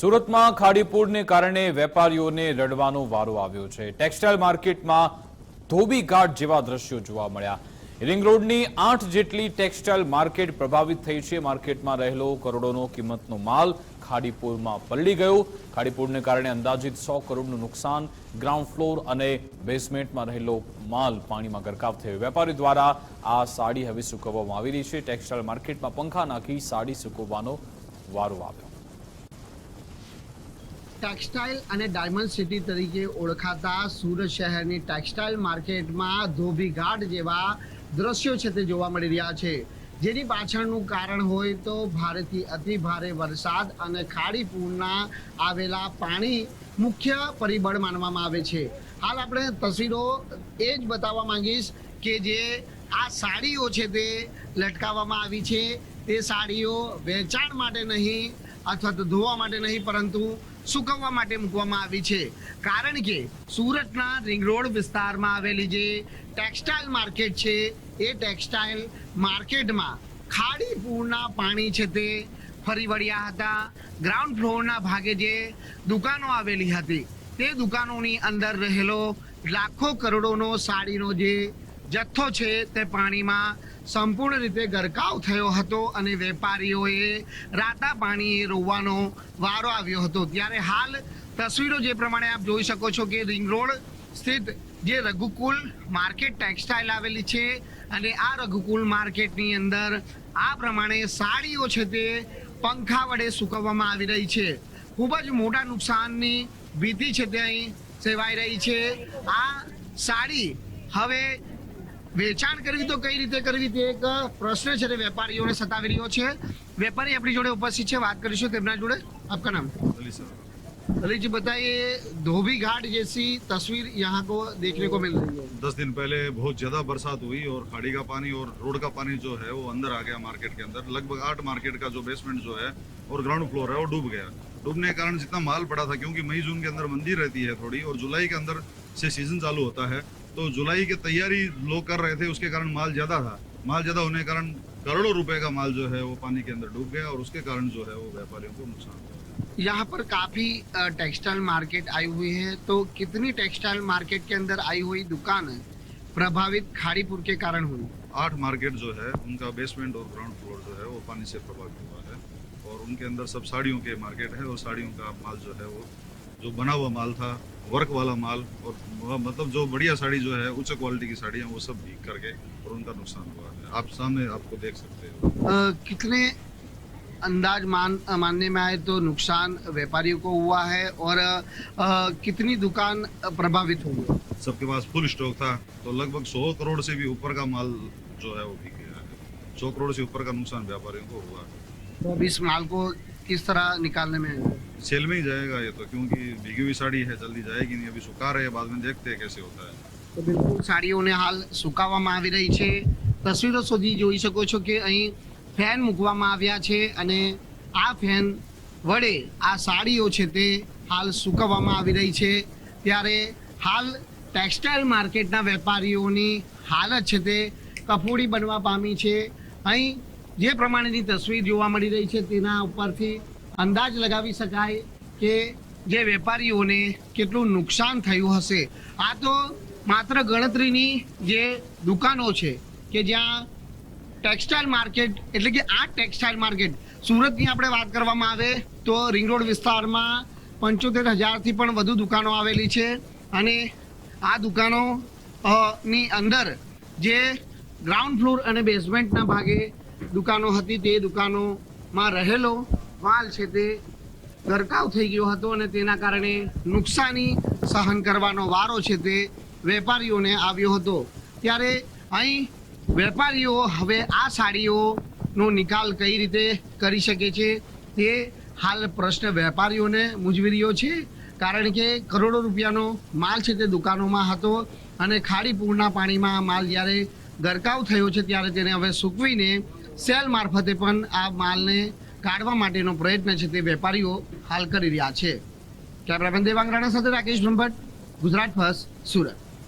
સુરતમાં ખાડીપુરને કારણે વેપારીઓને રડવાનો વારો આવ્યો છે. ટેક્સટાઇલ માર્કેટમાં ધોબીઘાટ જેવા દ્રશ્યો જોવા મળ્યા. રિંગ રોડની આઠ જેટલી ટેક્સટાઇલ માર્કેટ પ્રભાવિત થઈ છે. માર્કેટમાં રહેલો કરોડોનો કિંમતનો માલ ખાડીપુરમાં પલળી ગયો. ખાડીપુરને કારણે અંદાજિત સો કરોડનું નુકસાન. ગ્રાઉન્ડ ફ્લોર અને બેઝમેન્ટમાં રહેલો માલ પાણીમાં ગરકાવ થયો. વેપારી દ્વારા આ સાડી હવે સૂકવવામાં આવી રહી છે. ટેક્સટાઇલ માર્કેટમાં પંખા નાખી સાડી સૂકવવાનો વારો આવ્યો. ટેક્સટાઇલ અને ડાયમંડ સિટી તરીકે ઓળખાતા સુરત શહેરની ટેક્સટાઇલ માર્કેટમાં ધોબીઘાટ જેવા દ્રશ્યો છે તે જોવા મળી રહ્યા છે. જેની પાછળનું કારણ હોય તો ભારેથી અતિ ભારે વરસાદ અને ખાડી પૂરના આવેલા પાણી મુખ્ય પરિબળ માનવામાં આવે છે. હાલ આપણે તસવીરો એ જ બતાવવા માંગીશ કે જે આ સાડીઓ છે તે લટકાવવામાં આવી છે. તે સાડીઓ વેચાણ માટે નહીં અથવા તો ધોવા માટે નહીં, પરંતુ સુકવવા માટે મૂકવામાં આવી છે. કારણ કે સુરતના રિંગ રોડ વિસ્તારમાં આવેલી જે ટેક્સટાઇલ માર્કેટ છે, એ ટેક્સટાઇલ માર્કેટમાં ખાડી પૂરના પાણી છે તે ફરી વળ્યા હતા. ગ્રાઉન્ડ ફ્લોરના ભાગે જે દુકાનો આવેલી હતી, તે દુકાનોની અંદર રહેલો લાખો કરોડોનો સાડીનો જે જથ્થો છે તે પાણીમાં સંપૂર્ણ રીતે ગરકાવ થયો હતો અને વેપારીઓએ રાતા પાણીએ રોવાનો વારો આવ્યો હતો. ત્યારે હાલ તસવીરો જે પ્રમાણે આપ જોઈ શકો છો કે રિંગ રોડ સ્થિત જે રઘુકુલ માર્કેટ ટેક્સટાઇલ આવેલી છે અને આ રઘુકુલ માર્કેટની અંદર આ પ્રમાણે સાડીઓ છે તે પંખા વડે સૂકવવામાં આવી રહી છે. ખૂબ જ મોટા નુકસાનની ભીતિ છે તે અહીં સેવાઈ રહી છે. આ સાડી હવે વેચાણ કરવી તો કઈ રીતે કરવી તે એક પ્રશ્ન છે તે વેપારીઓને સતાવી રહ્યો છે વેપારી આપણી જોડે ઉપસ્થિત છે વાત કરીશું તેમના જોડે આપકા નામ अली सर अली जी बताइए धोबी घाट जैसी तस्वीर यहाँ को देखने को मिल रही है दस दिन पहले बहुत ज्यादा बरसात हुई और खाड़ी का पानी और रोड का पानी जो है वो अंदर आ गया मार्केट के अंदर लगभग आठ मार्केट का जो बेसमेंट जो है और ग्राउंड फ्लोर है वो डूब गया डूबने के कारण जितना माल पड़ा था क्योंकि मई जून के अंदर मंदी रहती है थोड़ी और जुलाई के अंदर से सीजन चालू होता है तो जुलाई की तैयारी लोग कर रहे थे उसके कारण माल ज़्यादा था। माल ज़्यादा होने के कारण करोड़ों रुपए का माल जो है वो पानी के अंदर डूब गया और उसके कारण जो है वो व्यापारियों को नुकसान हुआ। यहाँ पर काफ़ी टेक्सटाइल मार्केट आई हुई है। तो कितनी टेक्सटाइल मार्केट के अंदर आई हुई दुकान है प्रभावित खाड़ीपुर के कारण हुई? आठ मार्केट जो है उनका बेसमेंट और ग्राउंड फ्लोर जो है वो पानी से प्रभावित हुआ है और उनके अंदर सब साड़ियों के मार्केट है और साड़ियों का माल जो है वो जो बना हुआ माल था वर्क वाला माल और मतलब जो बढ़िया साड़ी जो है उच्च क्वालिटी की साड़ियाँ वो सब भीग करके और उनका नुकसान हुआ है। आप सामने आपको देख सकते हो। कितने अंदाज मान मानने में आए तो नुकसान व्यापारियों को हुआ है और अ, कितनी दुकान प्रभावित हुई? सबके पास फुल स्टॉक था तो लगभग सौ करोड़ से भी ऊपर का माल जो है वो भीग गया है। सौ करोड़ से ऊपर का नुकसान व्यापारियों को हुआ है। तो अब इस माल को किस तरह निकालने में आएंगे? सेल में ही जाएगा ये तो क्योंकि भीगी हुई साड़ी है जल्दी जाएगी नहीं अभी सुखा रहे हैं बाद में देखते हैं कैसे होता है તો બિલકુલ સાડીઓને હાલ સુકાવવામાં આવી રહી છે તસવીરો સુધી જોઈ શકો છો કે અહીં ફેન મૂકવામાં આવ્યા છે અને આ ફેન વડે આ સાડીઓ છે તે હાલ સૂકવવામાં આવી રહી છે ત્યારે હાલ ટેક્સટાઇલ માર્કેટના વેપારીઓની હાલત છે તે કફોડી બનવા પામી છે અહીં જે પ્રમાણેની તસવીર જોવા મળી રહી છે તેના ઉપરથી અંદાજ લગાવી શકાય કે જે વેપારીઓને કેટલું નુકસાન થયું હશે. આ તો માત્ર ગણતરીની જે દુકાનો છે કે જ્યાં ટેક્સટાઇલ માર્કેટ એટલે કે આ ટેક્સટાઇલ માર્કેટ, સુરતની આપણે વાત કરવામાં આવે તો રિંગ રોડ વિસ્તારમાં પંચોતેર હજારથી પણ વધુ દુકાનો આવેલી છે અને આ દુકાનો ની અંદર જે ગ્રાઉન્ડ ફ્લોર અને બેઝમેન્ટના ભાગે દુકાનો હતી, તે દુકાનોમાં રહેલો માલ છે તે ગરકાવ થઈ ગયો હતો અને તેના કારણે નુકસાની સહન કરવાનો વારો છે તે વેપારીઓને આવ્યો હતો. ત્યારે અહીં વેપારીઓ હવે આ સાડીઓનો નિકાલ કઈ રીતે કરી શકે છે તે હાલ પ્રશ્ન વેપારીઓને મૂંઝવી રહ્યો છે. કારણ કે કરોડો રૂપિયાનો માલ છે તે દુકાનોમાં હતો અને ખાડી પૂરના પાણીમાં માલ જ્યારે ગરકાવ થયો છે ત્યારે તેને હવે સૂકવીને સેલ મારફતે પણ આ માલને કાઢવા માટેનો પ્રયત્ન છે તે વેપારીઓ હાલ કરી રહ્યા છે. કેમેરામેન દેવાંગ રાણા સાથે રાકેશ બ્રહ્મભટ્ટ, ગુજરાત ફર્સ્ટ, સુરત.